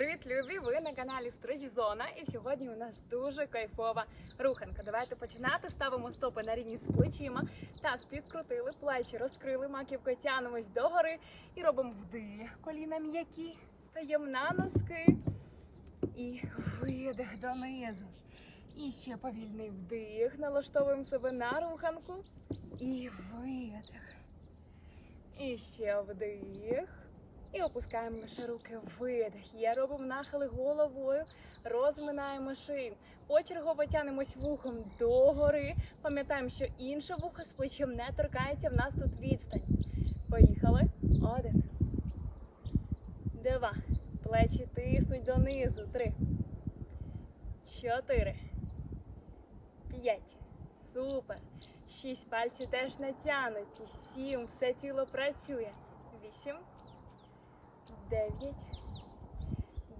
Привіт, любі! Ви на каналі Стрич Зона. І сьогодні у нас дуже кайфова руханка. Давайте починати. Ставимо стопи на рівні з плечима. Таз підкрутили, плечі розкрили, маківкою тянемось догори і робимо вдих. Коліна м'які. Стаємо на носки. І видих донизу. І ще повільний вдих. Налаштовуємо себе на руханку. І видих. І ще вдих. І опускаємо лише руки видих. Є, робимо нахили головою, розминаємо шию. Почергово тянемось вухом догори. Пам'ятаємо, що інше вухо з плечем не торкається. В нас тут відстань. Поїхали. Один. Два. Плечі тиснуть донизу. Три. Чотири. П'ять. Супер. Шість пальці теж натягнуті. Сім. Все тіло працює. Вісім. 9,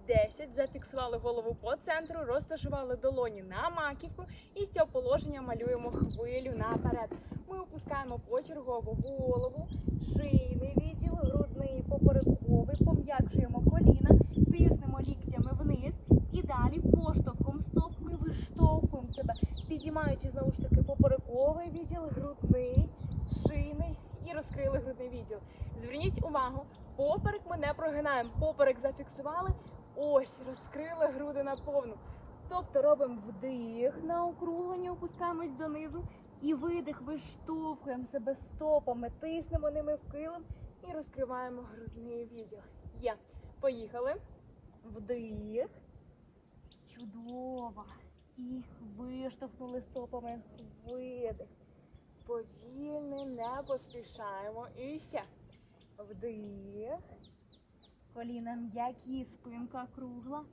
10. Зафіксували голову по центру, розташували долоні на маківку і з цього положення малюємо хвилю наперед. Ми опускаємо почергово голову, шийний відділ, грудний, поперековий, пом'якшуємо коліна, тиснемо ліктями вниз і далі поштовхом стоп ми виштовхуємо себе, підіймаючи знову ж таки поперековий відділ, грудний, шийний і розкрили грудний відділ. Зверніть увагу, Поперек ми не прогинаємо. Поперек зафіксували. Ось, розкрили груди наповну. Тобто робимо вдих на округлення, опускаємось донизу. І видих, виштовхуємо себе стопами, тиснемо ними в килим і розкриваємо грудний відділ. Є. Поїхали. Вдих. Чудово. І виштовхнули стопами. Видих. Повільний, не поспішаємо. І ще. Вдих. Коліна м'які, спинка кругла.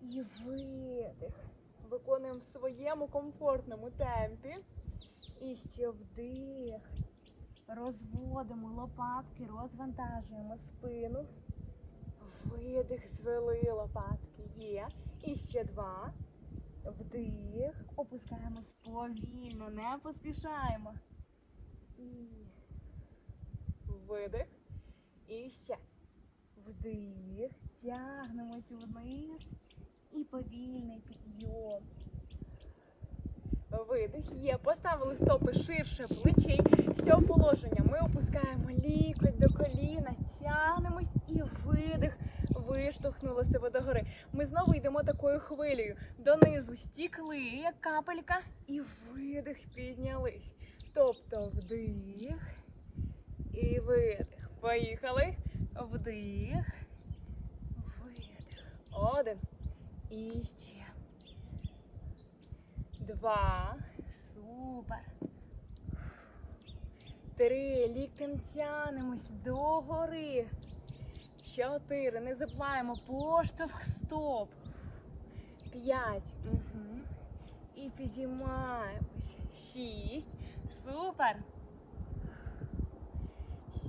І видих. Виконуємо в своєму комфортному темпі. І ще вдих. Розводимо лопатки, розвантажуємо спину. Видих, звели лопатки. Є. І ще два. Вдих. Опускаємось повільно, не поспішаємо. І видих. І ще. Вдих. Тягнемось вниз. І повільний підйом. Видих. Є. Поставили стопи ширше плечей. З цього положення ми опускаємо лікоть до коліна, тягнемось і видих. Виштовхнули себе догори. Ми знову йдемо такою хвилею. Донизу стікли, як капелька, і видих піднялись. Тобто вдих і видих. Поїхали. Вдих. Видих. Один. І ще. Два. Супер. Три. Ліктем тянемось догори. Чотири. Не забуваємо. Поштовх стоп. П'ять. Угу. І підіймаємось. Шість. Супер.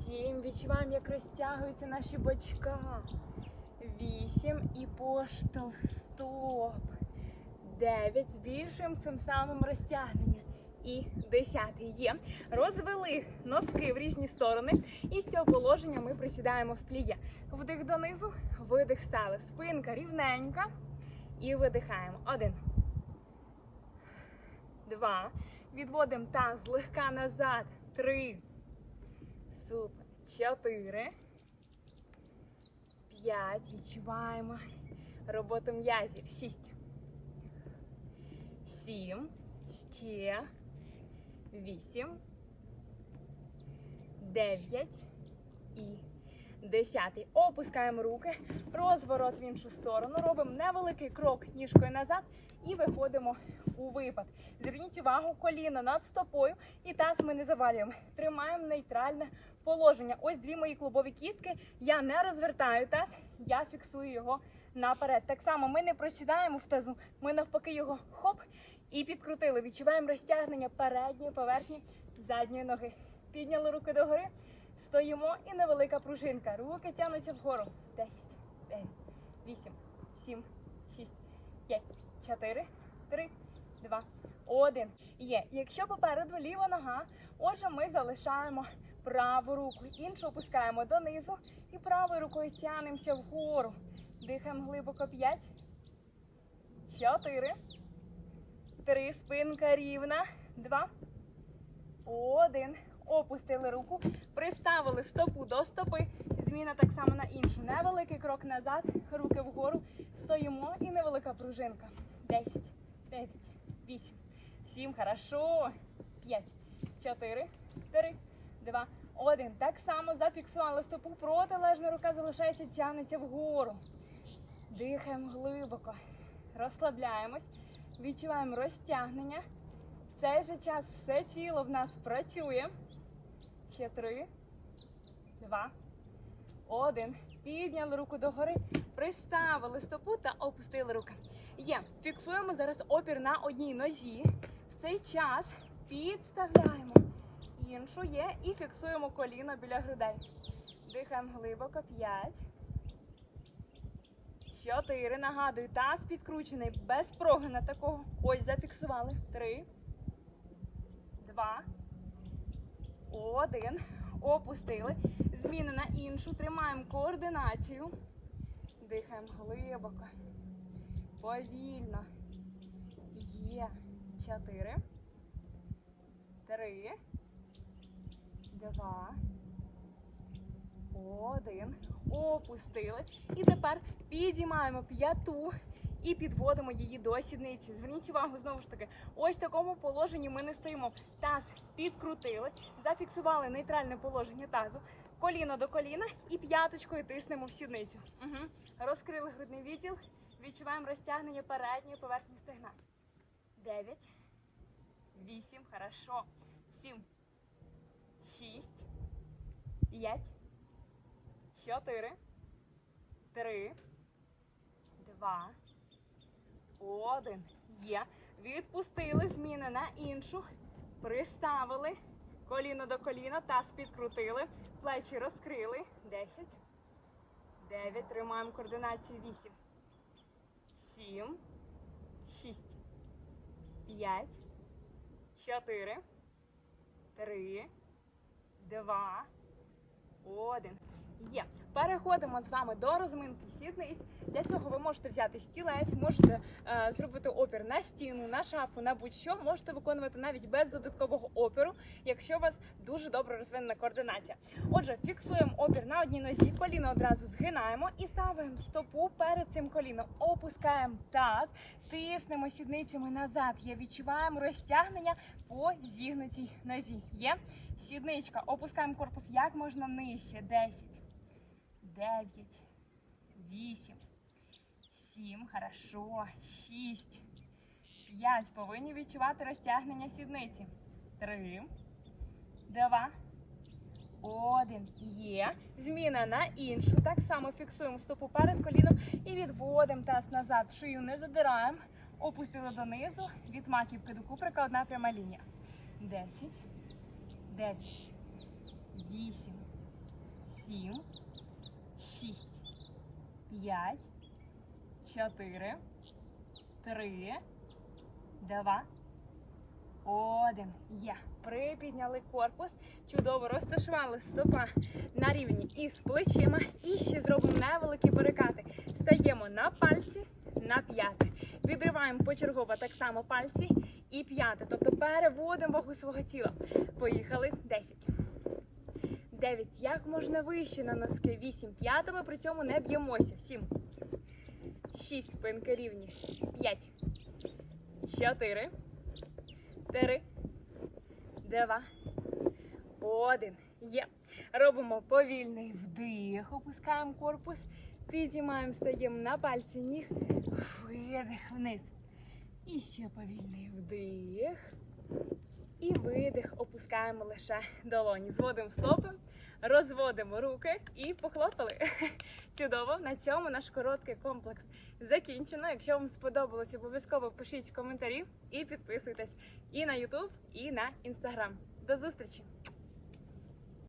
Сім. Відчуваємо, як розтягуються наші бочка. Вісім. І поштовх стоп. Дев'ять. Збільшуємо цим самим розтягнення. І десятий є. Розвели носки в різні сторони. І з цього положення ми присідаємо в пліє. Вдих донизу, видих стали. Спинка рівненька. І видихаємо. Один. Два. Відводимо таз злегка назад. Три. Супер. Чотири. П'ять. Відчуваємо. Роботу м'язів. Шість. Сім. Ще. Вісім. Дев'ять. І десятий. Опускаємо руки. Розворот в іншу сторону. Робимо невеликий крок ніжкою назад і виходимо у випад. Зверніть увагу, коліно над стопою і таз ми не завалюємо. Тримаємо нейтральне положення. Ось дві мої клубові кістки. Я не розвертаю таз, я фіксую його наперед. Так само ми не просідаємо в тазу, ми навпаки його хоп і підкрутили. Відчуваємо розтягнення передньої поверхні задньої ноги. Підняли руки догори, стоїмо і невелика пружинка. Руки тягнуться вгору. 10, 9, 8, 7, 6, 5, 4, 3, 2, 1. Є. Якщо попереду ліва нога, отже, ми залишаємо праву руку. Іншу опускаємо донизу і правою рукою тянемося вгору. Дихаємо глибоко 5. 4. 3. Спинка рівна. 2. 1. Опустили руку. Приставили стопу до стопи. Зміна так само на іншу. Невеликий крок назад. Руки вгору. Стоїмо і невелика пружинка. 10, 9, 8, 7. Хорошо. 5, 4, 3, 2, 1. Так само зафіксували стопу. Протилежна рука залишається, тягнеться вгору. Дихаємо глибоко. Розслабляємось. Відчуваємо розтягнення. В цей же час все тіло в нас працює. Ще три, два, один. Підняли руку догори, приставили стопу та опустили руки. Є. Фіксуємо зараз опір на одній нозі. В цей час підставляємо іншу є і фіксуємо коліно біля грудей. Дихаємо глибоко. П'ять. Чотири. Нагадую, таз підкручений без прогина такого. Ось зафіксували. Три. Два. Один. Опустили. Зміна на іншу. Тримаємо координацію. Дихаємо глибоко. Повільно. Є. Чотири. Три. Два. Один. Опустили. І тепер підіймаємо п'яту і підводимо її до сідниці. Зверніть увагу знову ж таки, ось в такому положенні ми не стоїмо. Таз підкрутили, зафіксували нейтральне положення тазу, коліно до коліна і п'яточкою тиснемо в сідницю. Угу. Розкрили грудний відділ, відчуваємо розтягнення передньої поверхні стегна. Дев'ять, вісім, хорошо, сім, шість, п'ять, чотири, три, два, один. Є. Відпустили зміни на іншу. Приставили. Коліно до коліна. Таз підкрутили. Плечі розкрили. Десять. Дев'ять. Тримаємо координацію. Вісім. Сім. Шість. П'ять. Чотири. Три. Два. Один. Є. Переходимо з вами до розминки сідниць. Для цього ви можете взяти стілець, можете е, зробити опір на стіну, на шафу, на будь-що. Можете виконувати навіть без додаткового опіру, якщо у вас дуже добре розвинена координація. Отже, фіксуємо опір на одній нозі, коліно одразу згинаємо і ставимо стопу перед цим коліном. Опускаємо таз, тиснемо сідницями назад. Є, відчуваємо розтягнення по зігнутій нозі. Є сідничка. Опускаємо корпус як можна нижче. 10, 9, 8, 7, хорошо, 6, 5. Повинні відчувати розтягнення сідниці. 3, 2, 1. Є. Зміна на іншу. Так само фіксуємо стопу перед коліном і відводимо таз назад. Шию не задираємо. Опустили донизу. Від маківки до куприка одна пряма лінія. 10, 9, 8, 7, 6, 5, 4, 3, 2, 1. Є. Припідняли корпус. Чудово розташували стопа на рівні із плечима. І ще зробимо невеликі перекати. Стаємо на пальці, на п'яти. Відриваємо почергово так само пальці і п'яти. Тобто переводимо вагу свого тіла. Поїхали. 10. 9. Як можна вище на носки? 8. П'ятами при цьому не б'ємося. 7. 6. Спинки рівні. 5. 4. 3. 2. 1. Є. Робимо повільний вдих. Опускаємо корпус. Підіймаємо, стаємо на пальці ніг. Видих вниз. І ще повільний вдих. І видих. Опускаємо лише долоні. Зводимо стопи, розводимо руки і похлопали. Чудово! На цьому наш короткий комплекс закінчено. Якщо вам сподобалось, обов'язково пишіть коментарі і підписуйтесь і на YouTube, і на Instagram. До зустрічі!